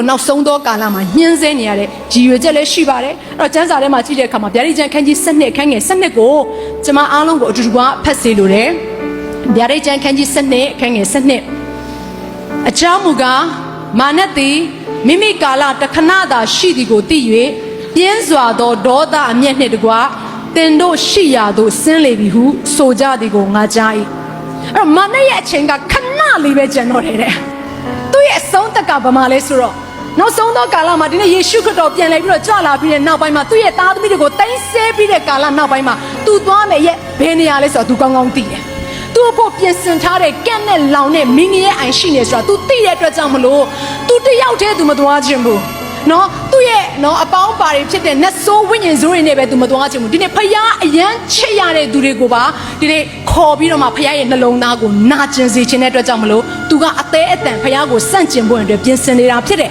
လိုနောက်ဆုံးသောကာလမှာညှင်းဆဲနေရတဲ့ရည်ရွယ်ချက်လည်းရှိပါတယ်အဲ့တော့ကျမ်းစာထဲမှာကြည့်တဲ့အခါမှာဗျာဒိတ်ကျမ်းခန်းကြီး7နှစ်ခန်းငယ်7နှစ်ကိုကျွန်မအားလုံးကိုအတူတူကဖတ်စေလိုတယ်ဗျာဒိတ်ကျမ်းခန်းကြီး7နှစ်ခန်းငယ်7နှစ်အကြောင်းမူကားမာနသည်မိမိကာလတခဏသာရှိသည်ကိုသိ၍ပြင်းစွာသောဒေါသအမျက်နှင့်တကွတင်တို့ရှိရာသို့ဆင်းလေပြီဟုဆိုကြသည်ကိုငါကြား၏အဲ့တော့မာနရဲ့အချိန်ကခဏလေးပဲကျန်တော့တယ်တဲ့သူ့ရဲ့အဆုံးသက်ကဘာမှလဲဆိုတော့ နောက်ဆုံးသောကာလမှာဒီနေ့ယေရှုခရစ်တော်ပြန်လဲပြီးတော့ကြွလာပြီးတဲ့နောက်ပိုင်းမှာသူ့ရဲ့သားသမီးတွေကိုတိမ်းဆဲပြီးတဲ့ကာလနောက်ပိုင်းမှာသူသွားမယ်ရဲ့ဘယ်နေရာလဲဆိုတော့သူကောင်းကောင်းသိတယ်။သူ့အဖို့ပြင်ဆင်ထားတဲ့ကက်နဲ့လောင်နဲ့မင်းကြီးရဲ့အိုင်ရှိနေဆိုတာသူသိတဲ့အတွက်ကြောင့်မလို့သူတယောက်တည်းသူမသွားခြင်းဘူး။နော်သူ့ရဲ့နော်အပေါင်းပါတွေဖြစ်တဲ့နတ်ဆိုးဝိညာဉ်ဆိုးတွေနဲ့ပဲသူမသွားချင်ဘူးဒီနေ့ဖခင်အရန်ချစ်ရတဲ့သူတွေကိုပါဒီနေ့ခေါ်ပြီးတော့မှဖခင်ရဲ့နှလုံးသားကိုနာကျင်စေခြင်းတဲ့အတွက်ကြောင့်မလို့သူကအသေးအတန်ဖခင်ကိုစန့်ကျင်ဖို့အတွက်ပြင်ဆင်နေတာဖြစ်တယ်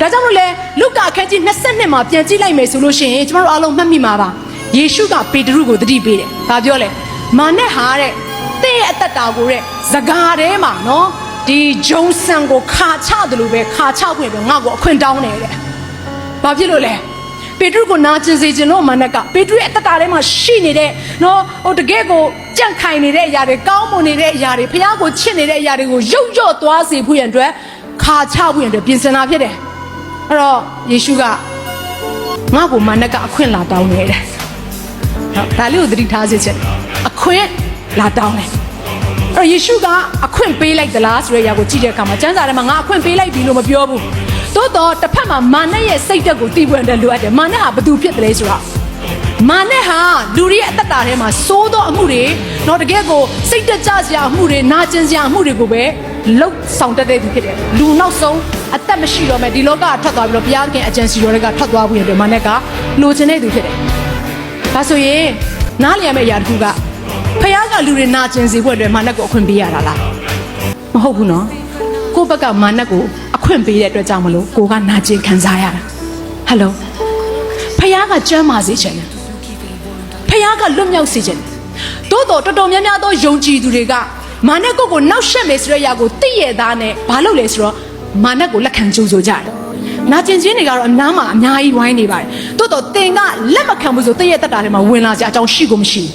ဒါကြောင့်မလို့လေလုကာအခန်းကြီး22မှာပြန်ကြည့်လိုက်မယ်ဆိုလို့ရှိရင်ကျမတို့အားလုံးမှတ်မိမှာပါ။ယေရှုကပေတရုကိုတတိပေးတယ်။ဘာပြောလဲ။မာနဲ့ဟာတဲ့တဲ့ရဲ့အသက်တာကိုတဲ့ဇကာထဲမှာနော်ဒီဂျုံဆန်ကိုခါချတယ်လို့ပဲခါချခွင့်ပဲငါ့ကိုအခွင့်တောင်းတယ်တဲ့။ဘာဖြစ်လို့လဲ။ပေတရုကိုနာကျင်စေခြင်းလို့မနက်ကပေတရုရဲ့အသက်တာထဲမှာရှိနေတဲ့နော်ဟိုတကယ်ကိုကြန့်ခိုင်နေတဲ့အရာတွေကောင်းမွန်နေတဲ့အရာတွေဖះကိုချစ်နေတဲ့အရာတွေကိုရုပ်ရော့သွားစေဖို့ရန်အတွက်ခါချဖို့ရန်အတွက်ပြင်ဆင်တာဖြစ်တယ်။ အဲ့တော့ယေရှုကငါ့ကိုမနက်ကအခွင့်လာတောင်းတယ်တဲ့။ဟုတ်ဒါလေးကိုသတိထားစေချင်တယ်အခွင့်လာတောင်းတယ်။အဲ့တော့ယေရှုကအခွင့်ပေးလိုက်သလားဆိုတဲ့အရာကိုကြည့်တဲ့အခါမှာကျမ်းစာထဲမှာငါအခွင့်ပေးလိုက်ပြီလို့မပြောဘူး။သို့တော့တစ်ဖက်မှာမာနရဲ့စိတ်တက်ကိုတီးပွင့်တယ်လိုအပ်တယ်။မာနဟာဘသူဖြစ်တယ်လဲဆိုတော့မာနဟာလူတွေရဲ့အသက်တာထဲမှာစိုးသောအမှုတွေတော့တကယ်ကိုစိတ်တက်ကြစရာအမှုတွေနာကျင်စရာအမှုတွေကိုပဲ လှုပ်ဆောင်တတ်တဲ့သူဖြစ်တယ်။လူနောက်ဆုံးအသက်မရှိတော့မဲ့ဒီလောကကထွက်သွားပြီးတော့ဘုရားခင်အကြံစီတော်တွေကထွက်သွားပြီးရင်မာနကလိုချင်တဲ့သူဖြစ်တယ်။ဒါဆိုရင်နားလည်ရမယ့်အရာတစ်ခုကဖခင်ကလူတွေနာကျင်စေဖို့အတွက်မာနကိုအခွင့်ပေးရတာလား။မဟုတ်ဘူးနော်။ကိုယ့်ဘက်ကမာနကိုအခွင့်ပေးတဲ့အတွက်ကြောင့်မလို့ကိုကနာကျင်ခံစားရတာ။ဟယ်လိုဖခင်ကကြမ်းမာစေချင်တယ်။ဖခင်ကလွတ်မြောက်စေချင်တယ်။သို့တော့တော်တော်များများသောယုံကြည်သူတွေက မာနကိုကိုနောက်ရှက်မယ်ဆိုတဲ့အရာကိုသိရသားနဲ့ဘာလုပ်လဲဆိုတော့မာနကိုလက်ခံကြိုးဆိုကြတယ်။နာကျင်ခြင်းတွေကတော့အများမှာအများကြီးဝိုင်းနေပါတယ်။သို့တော့သင်ကလက်မခံဘူးဆိုတည့်ရဲ့တက်တာထဲမှာဝင်လာကြအကြောင်းရှိကိုမရှိဘူး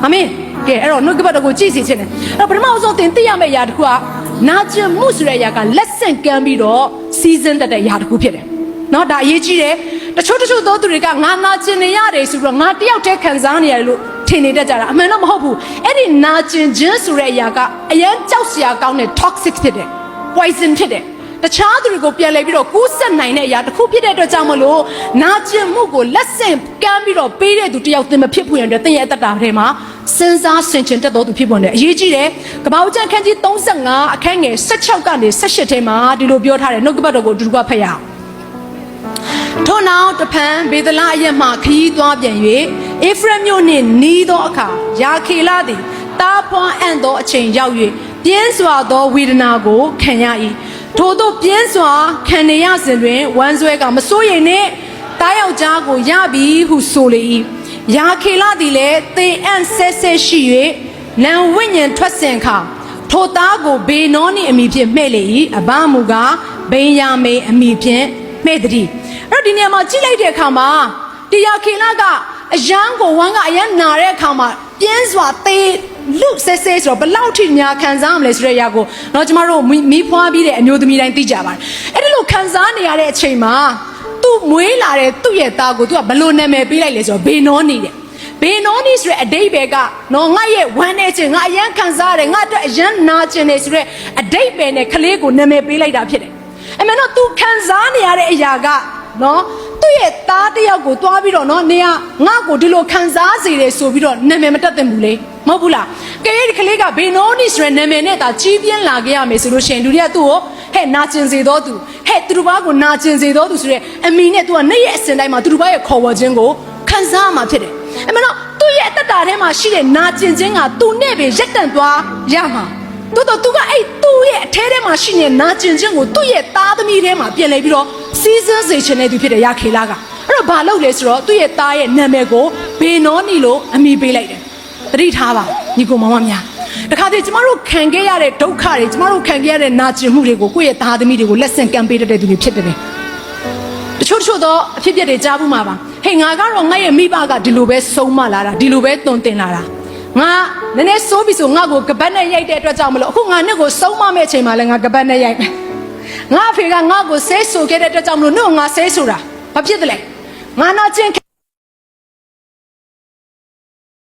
။အာမင်။ကဲအဲ့တော့နှုတ်ကပတ်တော်ကိုကြည့်စီခြင်းတယ်။အဲ့တော့ပထမဆုံးသင်သိရမယ့်အရာတစ်ခုကနာကျင်မှုဆိုတဲ့အရာကလက်ဆင့်ကမ်းပြီးတော့စီးစင်းတတ်တဲ့အရာတစ်ခုဖြစ်တယ်။နော်ဒါအရေးကြီးတယ်။တချို့တချို့သောသူတွေကငါနာကျင်နေရတယ်ဆိုပြီးတော့ငါတယောက်တည်းခံစားနေရတယ်လို့ ထင်နေတတ်ကြတာအမှန်တော့မဟုတ်ဘူး။အဲ့ဒီနာကျင်ခြင်းဆိုတဲ့အရာကအရန်ကြောက်စရာကောင်းတဲ့ toxic ဖြစ်တယ်။ poison ဖြစ်တယ်။တခြားသူတွေကိုပြန်လှည့်ပြီးတော့ကူးဆက်နိုင်တဲ့အရာတစ်ခုဖြစ်တဲ့အတွက်ကြောင့်မလို့နာကျင်မှုကိုလက်ဆင့်ကမ်းပြီးတော့ပေးတဲ့သူတယောက်သင်မဖြစ်ဘူးရတဲ့သင်ရဲ့အတ္တတာထဲမှာစဉ်းစားဆင်ခြင်တတ်တော်သူဖြစ်ပေါ်နေအရေးကြီးတယ်။ကပ္ပဦးကျမ်းခန်းကြီး35အခန်းငယ်16ကနေ18ထဲမှာဒီလိုပြောထားတယ်နှုတ်ကပတ်တော်ကိုအတူတူကဖတ်ရအောင်။ ထို့နောက်တဖန်ဘေဒလအရက်မှခရီးသွားပြန်၍အေဖရမြို့နှင့်နီးသောအခါယာခေလသည်တားဖွားအံ့သောအချိန်ရောက်၍ပြင်းစွာသောဝေဒနာကိုခံရ၏ထို့သောပြင်းစွာခံနေရစဉ်တွင်ဝမ်းဆွဲကမစိုးရိမ်နှင့်တားယောက်ျားကိုရပြီဟုဆိုလေ၏ယာခေလသည်လည်းသေအံ့ဆဲဆဲရှိ၍နံဝိညာဉ်ထွက်စဉ်ခါထိုသားကိုဘေနောနှင့်အမိဖြင့်မှဲ့လေ၏အဘမူကားဘိန်ယာမေအမိဖြင့်မှဲ့သည်အဲ့ တို့ဒီနေရာမှာကြည့်လိုက်တဲ့အခါမှာတရားခေလကအယံကိုဝမ်းကအယံနာတဲ့အခါမှာပြင်းစွာသေးလူဆဲဆဲဆိုတော့ဘလောက်ထိများခံစားရမလဲဆိုတဲ့အရာကိုတော့ကျမတို့မီးဖွားပြီးတဲ့အမျိုးသမီးတိုင်းသိကြပါတယ်အဲ့ဒီလိုခံစားနေရတဲ့အချိန်မှာသူ့မွေးလာတဲ့သူ့ရဲ့သားကိုသူကဘလို့နာမည်ပေးလိုက်လဲဆိုတော့ဘေနောနီတဲ့ဘေနောနီဆိုတဲ့အတိတ်ပဲကနော်ငါရဲ့ဝမ်းနေခြင်းငါအယံခံစားရတယ်ငါအတွက်အယံနာခြင်းနေဆိုတဲ့အတိတ်ပဲနဲ့ကလေးကိုနာမည်ပေးလိုက်တာဖြစ်တယ်အမှန်တော့သူခံစားနေရတဲ့အရာက နော်သူ့ရဲ့သားတယောက်ကိုတွားပြီးတော့နော်နေကငါ့ကိုဒီလိုခံစားစေတယ်ဆိုပြီးတော့နာမည်မတက်သင့်ဘူးလေမဟုတ်ဘူးလားကဲဒီကလေးကဘေနောနီဆိုတဲ့နာမည်နဲ့ဒါကြီးပြင်းလာခဲ့ရမယ်ဆိုလို့ရှိရင်လူတွေကသူ့ကိုဟဲ့နာကျင်စေတော့သူဟဲ့သူတို့ဘာကိုနာကျင်စေတော့သူဆိုတဲ့အမီနဲ့ तू ကနေ့ရဲ့အစဉ်တိုင်းမှာသူတို့ဘာရဲ့ခေါ်ဝေါ်ခြင်းကိုခံစားမှာဖြစ်တယ်အမေတော့သူ့ရဲ့အတ္တတာထဲမှာရှိတဲ့နာကျင်ခြင်းကသူနဲ့ပဲရက်တန့်သွားရမှာတိုးတော့သူကအဲ့သူ့ရဲ့အထဲထဲမှာရှိနေနာကျင်ခြင်းကိုသူ့ရဲ့သားသမီးထဲမှာပြင်လဲပြီးတော့ စီးစင်းစေချင်တဲ့သူဖြစ်တယ်ရခေလာကအဲ့တော့ဘာလုပ်လဲဆိုတော့သူ့ရဲ့သားရဲ့နာမည်ကိုဘေနောနီလို့အမိပေးလိုက်တယ်သတိထားပါညီကိုမောင်မများတခါတည်းကျမတို့ခံခဲ့ရတဲ့ဒုက္ခတွေကျမတို့ခံခဲ့ရတဲ့နာကျင်မှုတွေကိုကိုယ့်ရဲ့သားသမီးတွေကိုလက်ဆင့်ကမ်းပေးတတ်တဲ့သူတွေဖြစ်တယ်တချို့တချို့သောအဖြစ်အပျက်တွေကြားဘူးမှာပါဟေးငါကတော့ငါရဲ့မိဘကဒီလိုပဲဆုံးမလာတာဒီလိုပဲတုံတင်လာတာငါနည်းနည်းစိုးပြီဆိုငါ့ကိုကပတ်နဲ့ရိုက်တဲ့အတွက်ကြောင့်မလို့အခုငါနှစ်ကိုဆုံးမမဲ့အချိန်မှာလည်းငါကပတ်နဲ့ရိုက်မယ် ငါအဖေကငါ့ကိုဆဲဆိုခဲ့တဲ့အတွက်ကြောင့်မလို့နှုတ်ငါဆဲဆိုတာဘာဖြစ်တယ်လဲငါနာကျင်